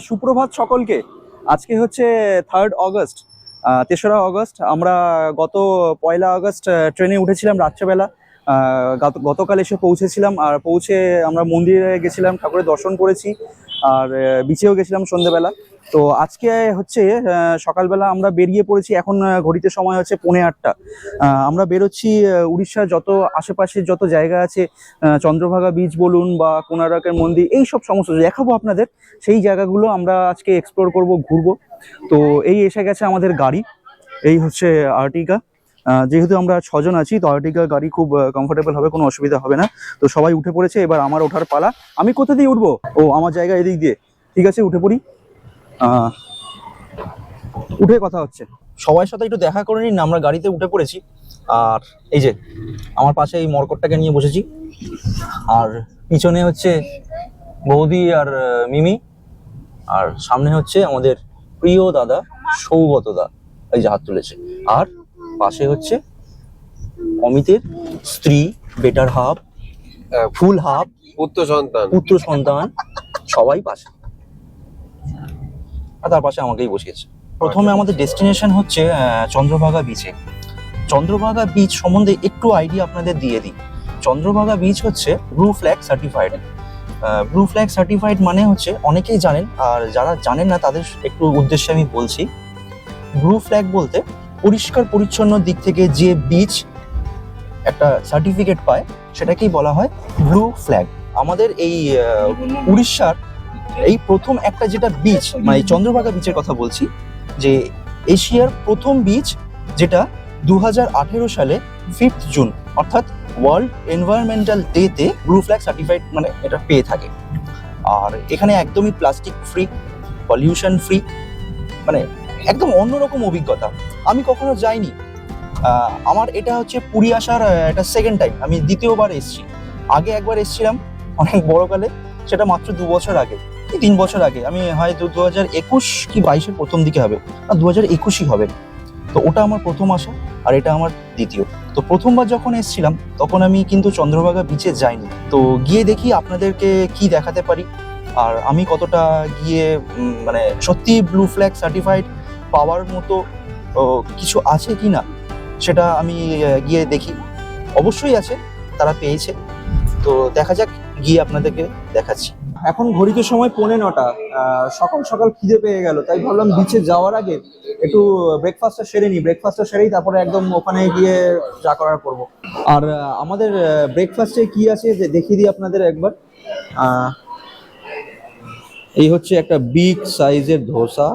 সুপ্রভাত সকলকে। আজকে হচ্ছে থার্ড অগস্ট তেসরা অগস্ট আমরা গত পয়লা আগস্ট ট্রেনে উঠেছিলাম রাত্রেবেলা। গত- গতকাল এসে পৌঁছেছিলাম আর পৌঁছে আমরা মন্দিরে গেছিলাম, ঠাকুরের দর্শন করেছি। আর বিচেও গেছিলাম সন্ধেবেলা। তো আজকে হচ্ছে সকালবেলা আমরা বেরিয়ে পড়েছি, এখন ঘড়িতে সময় হচ্ছে পৌনে আটটা। আমরা বেরোচ্ছি উড়িষ্যার যত আশেপাশের যত জায়গা আছে চন্দ্রভাগা বিচ বলুন বা কোনারকের মন্দির, এই সব সমস্ত দেখাবো আপনাদের, সেই জায়গাগুলো আমরা আজকে এক্সপ্লোর করব, ঘুরবো। তো এই এসে গেছে আমাদের গাড়ি, এই হচ্ছে আর্টিকা। যেহেতু আমরা ছজন আছি, তো আর্টিকা গাড়ি খুব কমফোর্টেবল হবে, কোনো অসুবিধা হবে না। তো সবাই উঠে পড়েছে, এবার আমার ওঠার পালা। আমি কোথা দিয়ে উঠবো? ও, আমার জায়গা এদিক দিয়ে। ঠিক আছে, উঠে পড়ি। উঠে কথা হচ্ছে। সবার সাথে একটু দেখা করে নিন আমরা গাড়িতে উঠে পড়েছি। আর এই যে আমার পাশে এই মরকটটাকে নিয়ে বসেছি। আর পিছনে হচ্ছে বৌদি আর মিমি। আর সামনে হচ্ছে আমাদের প্রিয় দাদা সৌগত দা। এই যে হাত তুলেছে। আর পাশে হচ্ছে অমিতের স্ত্রী বেটার হাফ ফুল হাফ পুত্র সন্তান। পুত্র সন্তান সবাই পাশে। আর তার পাশে আমাকেই বসিয়েছে। প্রথমে আমাদের ডেস্টিনেশন হচ্ছে চন্দ্রভাগা বিচে চন্দ্রভাগা বিচ সম্বন্ধে একটু আইডিয়া আপনাদের দিয়ে দিই। চন্দ্রভাগা বিচ হচ্ছে blue flag certified blue flag certified মানে হচ্ছে অনেকেই জানেন আর যারা জানেন না তাদের একটু উদ্দেশ্যে আমি বলছি। ব্লু ফ্ল্যাগ বলতে পরিষ্কার পরিচ্ছন্ন দিক থেকে যে বিচ একটা সার্টিফিকেট পায় সেটাকেই বলা হয় ব্লু ফ্ল্যাগ আমাদের এই উড়িষ্যার এই প্রথম একটা যেটা বিচ মানে চন্দ্রভাগা বিচের কথা বলছি, যে এশিয়ার প্রথম বিচ যেটা দু হাজার আঠেরো সালে ফিফথ জুন অর্থাৎ ওয়ার্ল্ড এনভায়রনমেন্টাল ডেতে ব্লু ফ্ল্যাগ সার্টিফাইড মানে এটা পেয়ে থাকে। আর এখানে একদমই প্লাস্টিক ফ্রি পলিউশন ফ্রি মানে একদম অন্যরকম অভিজ্ঞতা। আমি কখনো যাইনি। আমার এটা হচ্ছে পুরী আসার এটা সেকেন্ড টাইম আমি দ্বিতীয়বার এসেছি। আগে একবার এসেছিলাম অনেক বড়কালে, সেটা মাত্র দু বছর আগে। তিন বছর আগে, আমি হয়তো দু হাজার একুশ কি বাইশের প্রথম দিকে হবে, না দু হাজার একুশই হবে। তো ওটা আমার প্রথম আসা আর এটা আমার দ্বিতীয়। তো প্রথমবার যখন এসেছিলাম, তখন আমি কিন্তু চন্দ্রভাগা বিচে যাইনি। তো গিয়ে দেখি আপনাদেরকে কি দেখাতে পারি। আর আমি কতটা গিয়ে মানে সত্যি ব্লু ফ্ল্যাগ সার্টিফাইড পাওয়ার মতো কিছু আছে কি না, সেটা আমি গিয়ে দেখি। অবশ্যই আছে, তারা পেয়েছে। তো দেখা যাক, গিয়ে আপনাদেরকে দেখাচ্ছি। এখন ঘড়িতে সময় পৌনে নটা। সকাল সকাল খিদে পেয়ে গেল, তাই ভাবলাম বিচে যাওয়ার আগে একটু ব্রেকফাস্টটা সেরে নিই। ব্রেকফাস্টটা সেরেই তারপরে একদম ওখানে গিয়ে যা করার করব। আর আমাদের ব্রেকফাস্টে কি আছে যে দেখিয়ে দিই আপনাদের একবার। এই হচ্ছে একটা বিগ সাইজের ধোসা।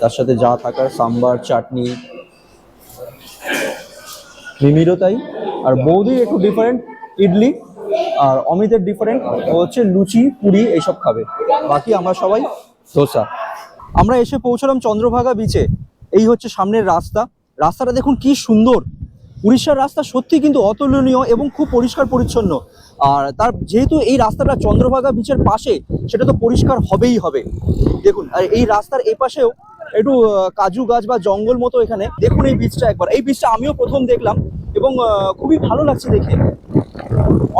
তার সাথে যা থাকার সাম্বার, চাটনি। মিমিরও তাই। আর বৌদির একটু ডিফারেন্ট ইডলি। আর অমিতের ডিফারেন্ট ও হচ্ছে লুচি, পুরি এইসব খাবে। বাকি আমরা সবাই ধোসা আমরা এসে পৌঁছলাম চন্দ্রভাগা বিচে এই হচ্ছে সামনের রাস্তা। রাস্তাটা দেখুন কি সুন্দর। উড়িষ্যার রাস্তা সত্যি কিন্তু অতুলনীয় এবং খুব পরিষ্কার পরিচ্ছন্ন। আর তার যেহেতু এই রাস্তাটা চন্দ্রভাগা বিচের পাশে, সেটা তো পরিষ্কার হবেই হবে। দেখুন, আর এই রাস্তার এই পাশেও একটু কাজু গাছ বা জঙ্গল মতো এখানে। দেখুন এই বীজটা একবার। এই বীজটা আমিও প্রথম দেখলাম এবং খুবই ভালো লাগছে দেখে।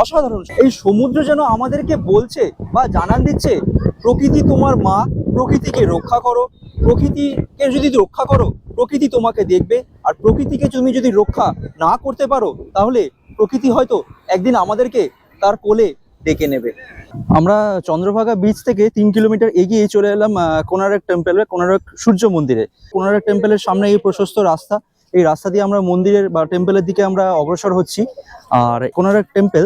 অসাধারণ। এই সমুদ্র যেন আমাদেরকে বলছে বা জানান দিচ্ছে, প্রকৃতি তোমার মা, প্রকৃতিকে রক্ষা করো, প্রকৃতিকে যদি রক্ষা করো, প্রকৃতি তোমাকে দেখবে, আর প্রকৃতিকে তুমি যদি রক্ষা না করতে পারো, তাহলে প্রকৃতি হয়তো একদিন আমাদেরকে তার কোলে ডেকে নেবে। আমরা চন্দ্রভাগা বিচ থেকে তিন কিলোমিটার এগিয়ে চলে এলাম কোনারক টেম্পেল কোনারক সূর্য মন্দিরে। কোনারক টেম্পেলের সামনে এই প্রশস্ত রাস্তা। এই রাস্তা দিয়ে আমরা মন্দিরের বা টেম্পেলের দিকে আমরা অগ্রসর হচ্ছি। আর কোনারক টেম্পেল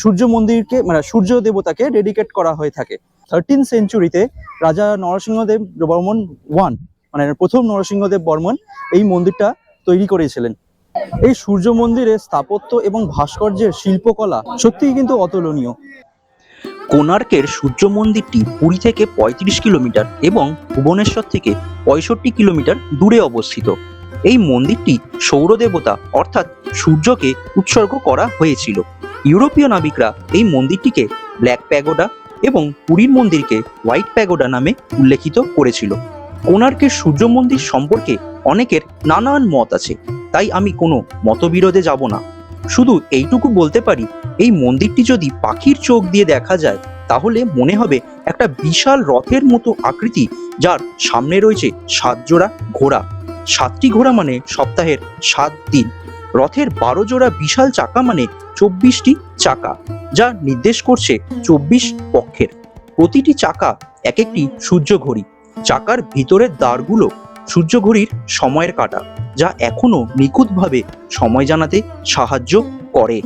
সূর্য মন্দিরকে মানে সূর্য দেবতাকে ডেডিকেট করা হয়ে থাকে। থার্টিন সেঞ্চুরিতে রাজা নরসিংহদেব বর্মন ওয়ান মানে প্রথম নরসিংহদেব বর্মন এই মন্দিরটা তৈরি করেছিলেন। এই সূর্য মন্দিরের স্থাপত্য এবং ভাস্কর্যের শিল্পকলা সত্যিই কিন্তু অতুলনীয়। কোণার্কের সূর্য মন্দিরটি পুরী থেকে পঁয়ত্রিশ কিলোমিটার এবং ভুবনেশ্বর থেকে পঁয়ষট্টি কিলোমিটার দূরে অবস্থিত। এই মন্দিরটি সৌরদেবতা অর্থাৎ সূর্যকে উৎসর্গ করা হয়েছিল। ইউরোপীয় নাবিকরা এই মন্দিরটিকে ব্ল্যাক প্যাগোডা এবং পুরীর মন্দিরকে হোয়াইট প্যাগোডা নামে উল্লেখিত করেছিল। কোণার্কের সূর্য মন্দির সম্পর্কে অনেকের নানান মত আছে, তাই আমি কোনো মতবিরোধে যাব না। শুধু এইটুকু বলতে পারি, এই মন্দিরটি যদি পাখির চোখ দিয়ে দেখা যায়, তাহলে মনে হবে একটা বিশাল রথের মতো আকৃতি, যার সামনে রয়েছে সাতজোড়া ঘোড়া। সাতটি ঘোড়া মানে সপ্তাহের সাত দিন। রথের বারো জোড়া বিশাল চাকা মানে চব্বিশটি চাকা, যা নির্দেশ করছে চব্বিশ পক্ষের। প্রতিটি চাকা এক একটি সূর্য ঘড়ি। চাকার ভিতরের দ্বারগুলো সূর্য ঘড়ির সময়ের কাটা, যা এখনও নিখুঁতভাবে সময় জানাতে সাহায্য করে।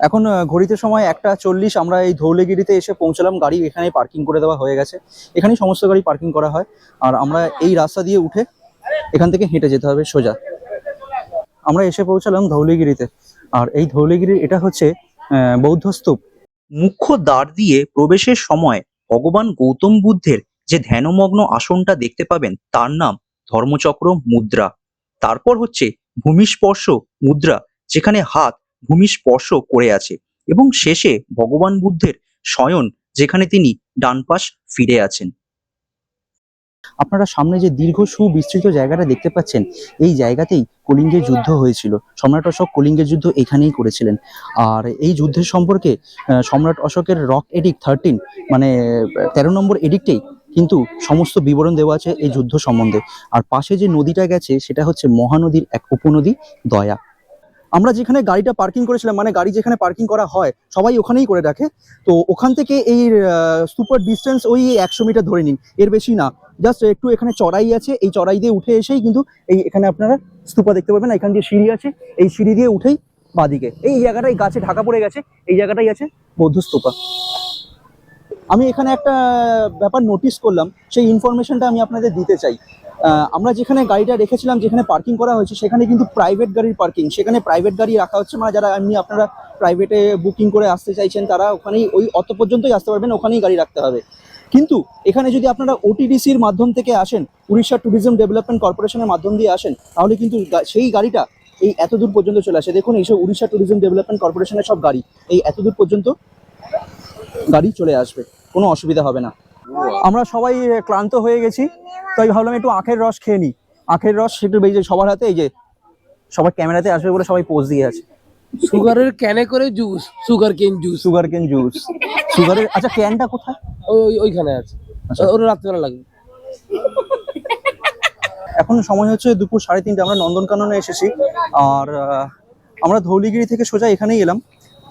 এখন ঘড়িতে সময় একটা চল্লিশ, আমরা এই ধৌলেগিরিতে এসে পৌঁছলাম, গাড়ি এখানে পার্কিং করে দেওয়া হয়ে গেছে। এখানেই সমস্ত গাড়ি পার্কিং করা হয়। আর আমরা এই রাস্তা দিয়ে উঠে এখান থেকে হেঁটে যেতে হবে সোজা। আমরা এসে পৌঁছালাম ধৌলিগিরিতে। আর এই ধৌলিগিরি, এটা হচ্ছে বৌদ্ধ স্তূপ। মুখ্য দ্বার দিয়ে প্রবেশের সময় ভগবান গৌতম বুদ্ধের যে ধ্যানমগ্ন আসনটা দেখতে পাবেন, তার নাম ধর্মচক্র মুদ্রা। তারপর হচ্ছে ভূমিস্পর্শ মুদ্রা, যেখানে হাত ভূমি স্পর্শ করে আছে। এবং শেষে ভগবান বুদ্ধের শয়ন, যেখানে তিনি ডান পাশ ফিরে আছেন। আপনারা সামনে যে দীর্ঘ সুবিস্তৃত জায়গাটা দেখতে পাচ্ছেন, এই জায়গাতেই কলিঙ্গের যুদ্ধ হয়েছিল। সম্রাট অশোক কলিঙ্গের যুদ্ধ এখানেই করেছিলেন। আর এই যুদ্ধের সম্পর্কে সম্রাট অশোকের রক এডিক থার্টিন মানে তেরো নম্বর এডিক্টেই কিন্তু সমস্ত বিবরণ দেওয়া আছে এই যুদ্ধ সম্বন্ধে। আর পাশে যে নদীটা গেছে, সেটা হচ্ছে মহানদীর এক উপনদী, দয়া। আমরা যেখানে গাড়িটা পার্কিং করেছিলাম মানে গাড়ি যেখানে পার্কিং করা হয়, সবাই ওখানেই করে রাখে তো ওখান থেকে এই সুপার ডিস্টেন্স ওই একশো মিটার ধরে নিন, এর বেশি না। জাস্ট একটু এখানে চড়াই আছে, এই চড়াই দিয়ে উঠে এসেই কিন্তু এই এখানে আপনারা স্তূপা দেখতে পাবেন, এখান দিয়ে সিঁড়ি আছে, এই সিঁড়ি দিয়ে উঠেই বাদিকে। এই জায়গাটাই গাছে ঢাকা পড়ে গেছে, এই জায়গাটাই আছে বৌদ্ধ স্তূপা আমি এখানে একটা ব্যাপার নোটিস করলাম, সেই ইনফরমেশনটা আমি আপনাদের দিতে চাই। আমরা যেখানে গাড়িটা রেখেছিলাম, যেখানে পার্কিং করা হয়েছে, সেখানে কিন্তু প্রাইভেট গাড়ির পার্কিং সেখানে প্রাইভেট গাড়ি রাখা হচ্ছে। মানে যারা এমনি আপনারা প্রাইভেটে বুকিং করে আসতে চাইছেন, তারা ওখানেই ওই অত পর্যন্তই আসতে পারবেন, ওখানেই গাড়ি রাখতে হবে। কিন্তু এখানে যদি আপনারা ওটিডিসির মাধ্যম থেকে আসেন, উড়িষ্যা ট্যুরিজম ডেভেলপমেন্ট কর্পোরেশনের মাধ্যম দিয়ে আসেন, তাহলে কিন্তু সেই গাড়িটা এই এত দূর পর্যন্ত চলে আসে। দেখুন এইসব উড়িষ্যা ট্যুরিজম ডেভেলপমেন্ট কর্পোরেশনের সব গাড়ি, এই এত দূর পর্যন্ত গাড়ি চলে আসবে, কোনো অসুবিধা হবে না। আমরা সবাই ক্লান্ত হয়ে গেছি তাই ভাবলাম একটু আখের রস খেয়ে নিই। আখের রস এই যে সবার হাতে এই যে সবার ক্যামেরাতে আসবে বলে সবাই পোজ দিয়ে আছে। সুগারের ক্যানে করে juice sugarcane juice sugarcane juice সুগারের আচ্ছা ক্যানটা কোথায়? ওই ওইখানে আছে। আচ্ছা। ওরা রাত্রেবেলা লাগবে। এখন সময় হচ্ছে দুপুর সাড়ে তিনটে আমরা নন্দনকাননে এসেছি। আর আমরা ধৌলিগিরি থেকে সোজা এখানেই এলাম।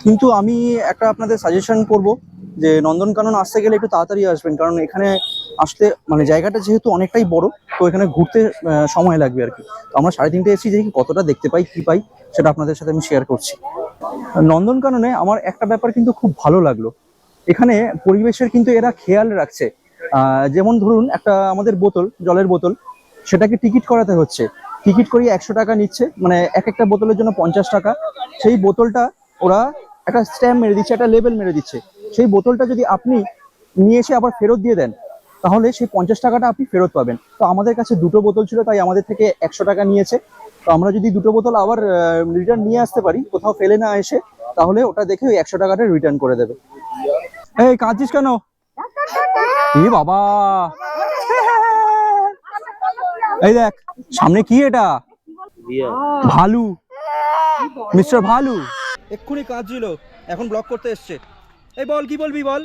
কিন্তু আমি একটা আপনাদের সাজেশন করব যে নন্দনকানন আসতে গেলে একটু তাড়াতাড়ি আসবেন, কারণ এখানে আসতে মানে জায়গাটা যেহেতু অনেকটাই বড়, তো এখানে ঘুরতে সময় লাগবে আর কি। তো আমরা সাড়ে তিনটে এসেছি, দেখি কতটা দেখতে পাই, কি পাই, সেটা আপনাদের সাথে আমি শেয়ার করছি। নন্দনকাননে আমার একটা ব্যাপার কিন্তু খুব ভালো লাগল। এখানে পরিবেশের কিন্তু এরা খেয়াল রাখছে। যেমন ধরুন একটা আমাদের বোতল, জলের বোতল, সেটাকে টিকিট করাতে হচ্ছে। টিকিট করিয়ে একশো টাকা নিচ্ছে মানে এক একটা বোতলের জন্য পঞ্চাশ টাকা। সেই বোতলটা ওরা একটা স্ট্যাম্প মেরে দিচ্ছে একটা লেবেল মেরে দিচ্ছে। সেই বোতলটা যদি আপনি নিয়ে এসে আবার ফেরত দিয়ে দেন তাহলে সেই পঞ্চাশ টাকাটা আপনি ফেরত পাবেন। তো আমাদের কাছে দুটো বোতল ছিল তাই আমাদের থেকে একশো টাকা নিয়েছে। তো আমরা যদি দুটো বোতল আবার রিটার্ন নিয়ে আসতে পারি কোথাও ফেলে না এসে তাহলে ওটা দেখে ওই একশো টাকাটা রিটার্ন করে দেবে। এই কাঁদছিস কেন? এ বাবা! এই দেখ সামনে কি এটা? ভালু। মিস্টার ভালু। এক্ষুনি কাঁদছিল এখন ব্লক করতে এসছে। এই বল কি বলবি বল?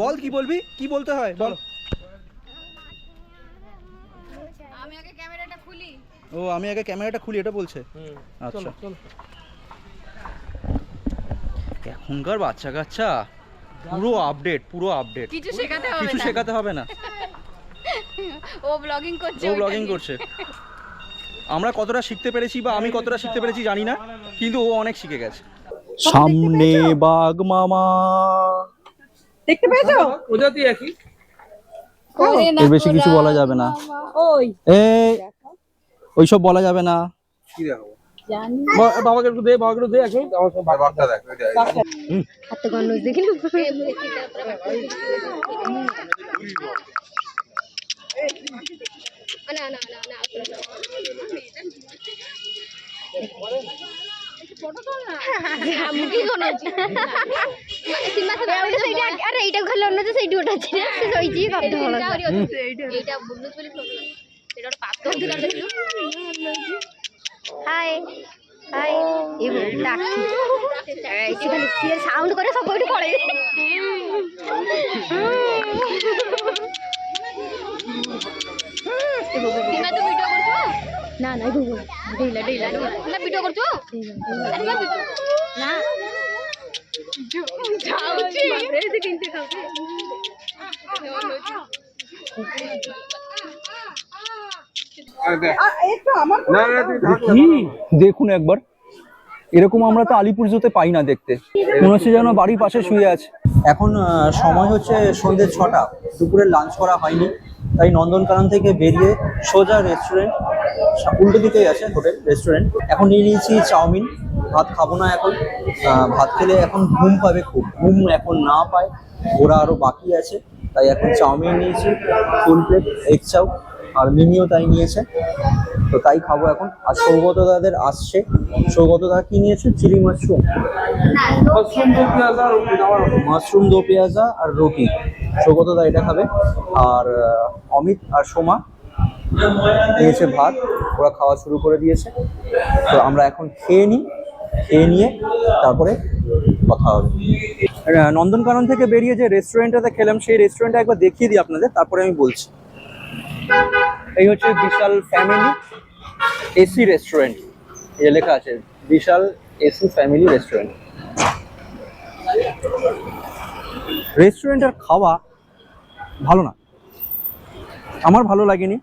বল কি বলবি? কি বলতে হয়? বল। আমি আগে ক্যামেরাটা খুলি। ও আমি আগে ক্যামেরাটা খুলি এটা বলছে। আচ্ছা। এখনকার বাচ্চা কাচ্চা পুরো আপডেট পুরো আপডেট কিছু শেখাতে হবে কিছু না। শেখাতে হবে না। ও ব্লগিং করছে ও ব্লগিং করছে। আমরা কতটা শিখতে পেরেছি বা আমি কতটা শিখতে পেরেছি জানি না কিন্তু ও অনেক শিখে গেছে সামনে বাঘ মামা দেখতে পেয়েছ প্রজাতি একই এর বেশি কিছু বলা যাবে না ওই এই ওইসব বলা যাবে না কি দেখাবো বাবাকে একটু দে বাবাকে একটু দে এক আমার সঙ্গে বাঘটা দেখ হাতে গন্ধ দেখি না না না না আরে এইটা খেলে অন্য তো সেইটা না ওই যে কথা বলা এইটা বুঝতে পারি এটা পাত্র হাই হাই এবং সাউন্ড করে সব বইটি পড়ে। না না না ভিডিও করছ? আরে না। না কিনতে খাবে দেখুন একবার। এরকম আমরা তো আলিপুর জোতে পাই না দেখতে। মনে হচ্ছে যেন বাড়ির পাশে শুয়ে আছে। এখন আহ, সময় হচ্ছে সন্ধ্যে ছটা। দুপুরে লাঞ্চ করা হয়নি। তাই নন্দনকানন থেকে বেরিয়ে সোজা রেস্টুরেন্ট উল্টো দিকেই আছে হোটেল রেস্টুরেন্ট এখন নিয়ে নিয়েছি চাউমিন, ভাত খাব না এখন। ভাত খেলে এখন ঘুম পাবে খুব। ঘুম এখন না পায় ওরা আরও বাকি আছে। তাই এখন চাউমিন নিয়েছি ফুল প্লেট এগ চাউ আর মিমিও তাই নিয়েছে। তো তাই খাব এখন। আর সৌগত দাদের আসছে। সৌগত দা কি নিয়েছে? Chilli mushroom. মাশরুম দো পেঁয়াজ আর রুটি আমার মাশরুম দো পেঁয়াজা আর রুটি। সৌগত দা এটা খাবে। আর অমিত আর সোমা নিয়েছে ভাত। ওরা খাওয়া শুরু করে দিয়েছে। তো আমরা এখন খেয়ে নিই। খেয়ে নিয়ে তারপরে কথা হবে। নন্দনকানন থেকে বেরিয়ে যে রেস্টুরেন্টটাতে খেলাম সেই রেস্টুরেন্টটা একবার দেখিয়ে দিই আপনাদের। তারপরে আমি বলছি। এই হচ্ছে বিশাল ফ্যামিলি এসি রেস্টুরেন্ট যে লেখা আছে, বিশাল এসি ফ্যামিলি রেস্টুরেন্ট রেস্টুরেন্টের খাওয়া ভালো না। আমার ভালো লাগেনি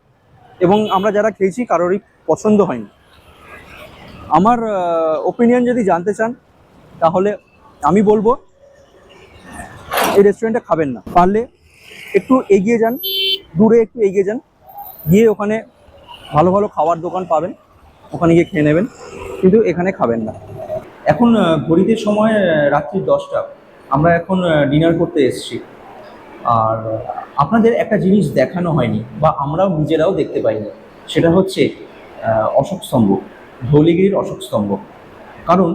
এবং আমরা যারা খেয়েছি কারোরই পছন্দ হয়নি। আমার ওপিনিয়ন যদি জানতে চান, তাহলে আমি বলব, এই রেস্টুরেন্টে খাবেন না। পারলে একটু এগিয়ে যান, দূরে একটু এগিয়ে যান। গিয়ে ওখানে ভালো ভালো খাওয়ার দোকান পাবেন, ওখানে গিয়ে খেয়ে নেবেন, কিন্তু এখানে খাবেন না। এখন ঘড়িতে সময় রাত্রি দশটা। আমরা এখন ডিনার করতে এসেছি। আর আপনাদের একটা জিনিস দেখানো হয়নি, বা আমরাও নিজেরাও দেখতে পাইনি। সেটা হচ্ছে অশোক স্তম্ভ, ধৌলিগিরির অশোক স্তম্ভ। কারণ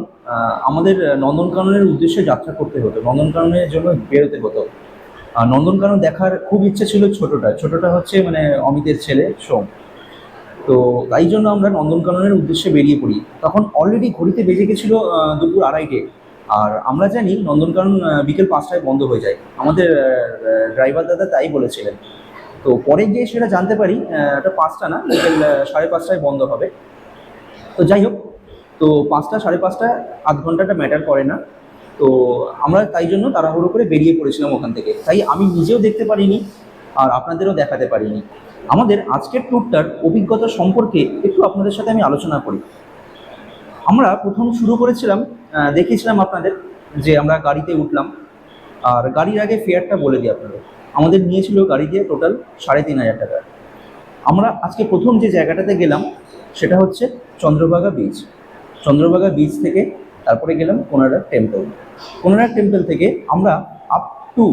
আমাদের নন্দনকাননের উদ্দেশ্যে যাত্রা করতে হতো। নন্দনকাননের জন্য বেরোতে হতো। আর নন্দনকানন দেখার খুব ইচ্ছে ছিল ছোটটা। ছোটটা হচ্ছে মানে অমিতের ছেলে, সোম। তো তাই জন্য আমরা নন্দনকাননের উদ্দেশ্যে বেরিয়ে পড়ি। তখন অলরেডি ঘড়িতে বেজে গেছিল দুপুর আড়াইটে। আর আমরা জানি নন্দনকানন বিকেল পাঁচটায় বন্ধ হয়ে যায়। আমাদের ড্রাইভার দাদা তাই বলেছিলেন। তো পরে গিয়ে সেটা জানতে পারি এটা পাঁচটা না, বিকেল সাড়ে পাঁচটায় বন্ধ হবে। তো যাই হোক, তো পাঁচটা, সাড়ে পাঁচটা আধ ঘন্টাটা ম্যাটার করে না। তো আমরা তাই জন্য তাড়াহুড়ো করে বেরিয়ে পড়েছিলাম ওখান থেকে। তাই আমি নিজেও দেখতে পারিনি আর আপনাদেরও দেখাতে পারিনি। আমাদের আজকের ট্যুরটার অভিজ্ঞতা সম্পর্কে একটু আপনাদের সাথে আমি আলোচনা করি। আমরা প্রথম শুরু করেছিলাম দেখিয়েছিলাম আপনাদের যে আমরা গাড়িতে উঠলাম। আর গাড়ির আগে ফেয়ারটা বলে দিই আপনাদের। আমাদের নিয়েছিল গাড়ি দিয়ে টোটাল সাড়ে তিন হাজার টাকা। আমরা আজকে প্রথম যে জায়গাটাতে গেলাম, সেটা হচ্ছে চন্দ্রভাগা বিচ চন্দ্রভাগা বিচ থেকে তারপরে গেলাম কোনারাক টেম্পল কোনারাক টেম্পল থেকে আমরা আপ টু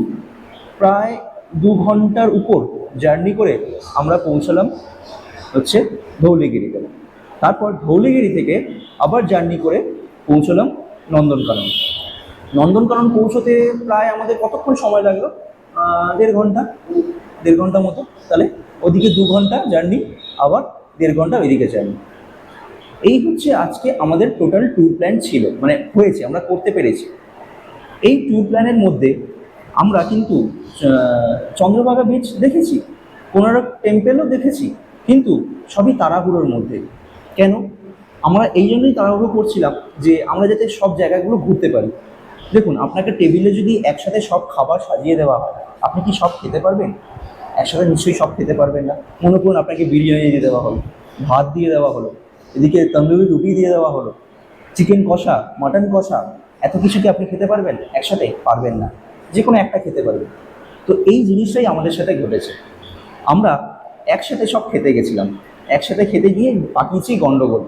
প্রায় দু ঘণ্টার উপর জার্নি করে আমরা পৌঁছালাম হচ্ছে ধৌলিগিরিতে তারপর ধৌলিগিরি থেকে আবার জার্নি করে পৌঁছলাম নন্দনকানন। নন্দনকানন পৌঁছতে প্রায় আমাদের কতক্ষণ সময় লাগল? দেড় ঘণ্টা দেড় ঘণ্টা মতো। তাহলে ওদিকে দু ঘণ্টা জার্নি আবার দেড় ঘণ্টা ওইদিকে জার্নি এই হচ্ছে আজকে আমাদের টোটাল ট্যুর প্ল্যান ছিল মানে হয়েছে, আমরা করতে পেরেছি। এই ট্যুর প্ল্যানের মধ্যে আমরা কিন্তু চন্দ্রভাগা বিচ দেখেছি কোনারক টেম্পেলও দেখেছি, কিন্তু সবই তাড়াহুড়োর মধ্যে। কেন? আমরা এই জন্যই তাড়াহুড়ো করছিলাম যে আমরা যাতে সব জায়গাগুলো ঘুরতে পারি। দেখুন, আপনাকে টেবিলে যদি একসাথে সব খাবার সাজিয়ে দেওয়া হয়, আপনি কি সব খেতে পারবেন? একসাথে নিশ্চয়ই সব খেতে পারবেন না। মনে করুন আপনাকে বিরিয়ানি দিয়ে দেওয়া হলো, ভাত দিয়ে দেওয়া হলো। এদিকে তন্দুরি রুটি দিয়ে দেওয়া হলো। চিকেন কষা মাটন কষা, এত কিছু কি আপনি খেতে পারবেন? একসাথে? পারবেন না। যে কোনো একটা খেতে পারবেন। তো এই জিনিসটাই আমাদের সাথে ঘটেছে। আমরা একসাথে সব খেতে গেছিলাম। একসাথে খেতে গিয়ে পাকিয়েছি গন্ডগোল।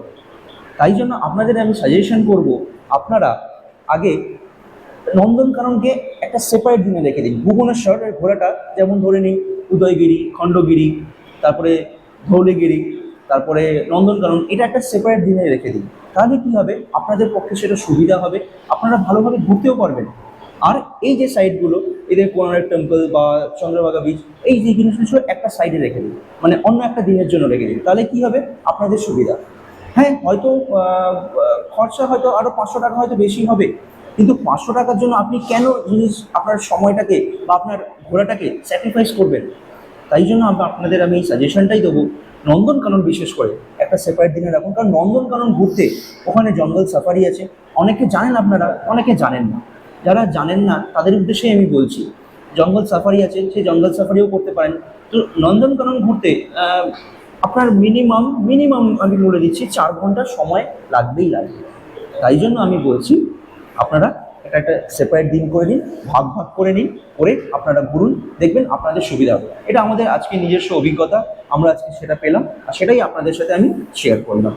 তাই জন্য আপনাদের আমি সাজেশন করব, আপনারা আগে নন্দনকাননকে একটা সেপারেট দিনে রেখে দিন। ভুবনেশ্বরের ঘোরাটা যেমন ধরে নিন, উদয়গিরি, খণ্ডগিরি, তারপরে ধৌলিগিরি তারপরে নন্দনকানন, এটা একটা সেপারেট দিনে রেখে দিন তাহলে কী হবে? আপনাদের পক্ষে সেটা সুবিধা হবে। আপনারা ভালোভাবে ঘুরতেও পারবেন। আর এই যে সাইডগুলো এদের কোনারক টেম্পল বা চন্দ্রভাগা বিচ এই যে জিনিসগুলো একটা সাইডে রেখে দিন মানে অন্য একটা দিনের জন্য রেখে দিন তাহলে কি হবে? আপনাদের সুবিধা। হ্যাঁ হয়তো খরচা হয়তো আরও পাঁচশো টাকা হয়তো বেশি হবে। কিন্তু পাঁচশো টাকার জন্য আপনি কেন জিনিস, আপনার সময়টাকে বা আপনার ঘোরাটাকে স্যাক্রিফাইস করবেন? তাই জন্য আমরা আপনাদের আমি এই সাজেশনটাই দেবো। নন্দনকানন বিশেষ করে একটা সেপারেট দিনে রাখুন, কারণ নন্দনকানন ঘুরতে ওখানে জঙ্গল সাফারি আছে। অনেকে জানেন আপনারা, অনেকে জানেন না। যারা জানেন না, তাদের উদ্দেশ্যেই আমি বলছি, জঙ্গল সাফারি আছে সেই জঙ্গল সাফারিও করতে পারেন। তো নন্দনকানন ঘুরতে আপনার মিনিমাম মিনিমাম আমি বলে দিচ্ছি, চার ঘণ্টা সময় লাগবেই লাগবে। তাই জন্য আমি বলছি, আপনারা এটা একটা সেপারেট দিন করে নিন, ভাগ ভাগ করে নিন, করে আপনারা ঘুরুন, দেখবেন আপনাদের সুবিধা হবে। এটা আমাদের আজকে নিজস্ব অভিজ্ঞতা, আমরা আজকে সেটা পেলাম, আর সেটাই আপনাদের সাথে আমি শেয়ার করলাম।